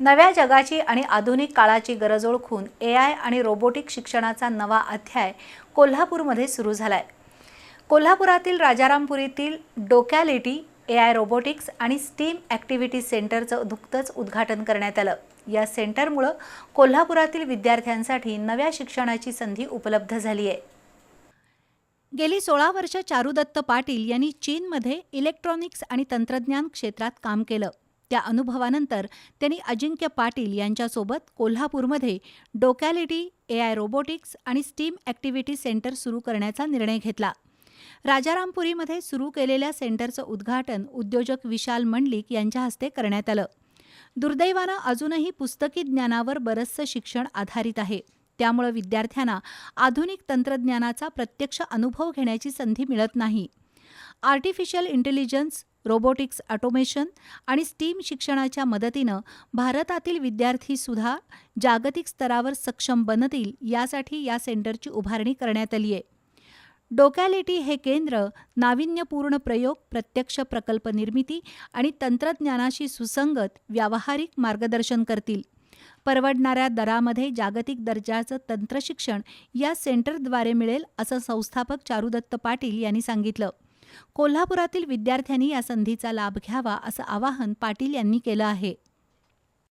नव्या जगाची आणि आधुनिक काळाची गरज ओळखून ए आय आणि रोबोटिक शिक्षणाचा नवा अध्याय कोल्हापूरमध्ये सुरू झालाय. कोल्हापुरातील राजारामपुरीतील डोकॅलिटी ए आय रोबोटिक्स आणि स्टीम ॲक्टिव्हिटी सेंटरचं नुकतंच उद्घाटन करण्यात आलं. या सेंटरमुळं कोल्हापुरातील विद्यार्थ्यांसाठी नव्या शिक्षणाची संधी उपलब्ध झाली आहे. गेली सोळा वर्ष चारुदत्त पाटील यांनी चीनमध्ये इलेक्ट्रॉनिक्स आणि तंत्रज्ञान क्षेत्रात काम केलं. त्या अनुभवानंतर त्यांनी अजिंक्य पाटील यांच्यासोबत कोल्हापूरमध्ये डोकॅलिटी ए आय रोबोटिक्स आणि स्टीम ॲक्टिव्हिटी सेंटर सुरू करण्याचा निर्णय घेतला. राजारामपुरीमध्ये सुरू केलेल्या सेंटरचं उद्घाटन उद्योजक विशाल मंडलिक यांच्या हस्ते करण्यात आलं. दुर्दैवानं अजूनही पुस्तकी ज्ञानावर बरंचसं शिक्षण आधारित आहे. त्यामुळं विद्यार्थ्यांना आधुनिक तंत्रज्ञानाचा प्रत्यक्ष अनुभव घेण्याची संधी मिळत नाही. आर्टिफिशियल इंटेलिजन्स रोबोटिक्स ऑटोमेशन आणि स्टीम शिक्षणाच्या मदतीनं भारतातील विद्यार्थीसुद्धा जागतिक स्तरावर सक्षम बनतील यासाठी या सेंटरची उभारणी करण्यात आली आहे. डोकॅलिटी हे केंद्र नाविन्यपूर्ण प्रयोग प्रत्यक्ष प्रकल्प निर्मिती आणि तंत्रज्ञानाशी सुसंगत व्यावहारिक मार्गदर्शन करतील. परवडणाऱ्या दरामध्ये जागतिक दर्जाचं तंत्रशिक्षण या सेंटरद्वारे मिळेल असं संस्थापक चारुदत्त पाटील यांनी सांगितलं. कोल्हापुरातील विद्यार्थ्यांनी या संधीचा लाभ घ्यावा असं आवाहन पाटील यांनी केलं आहे.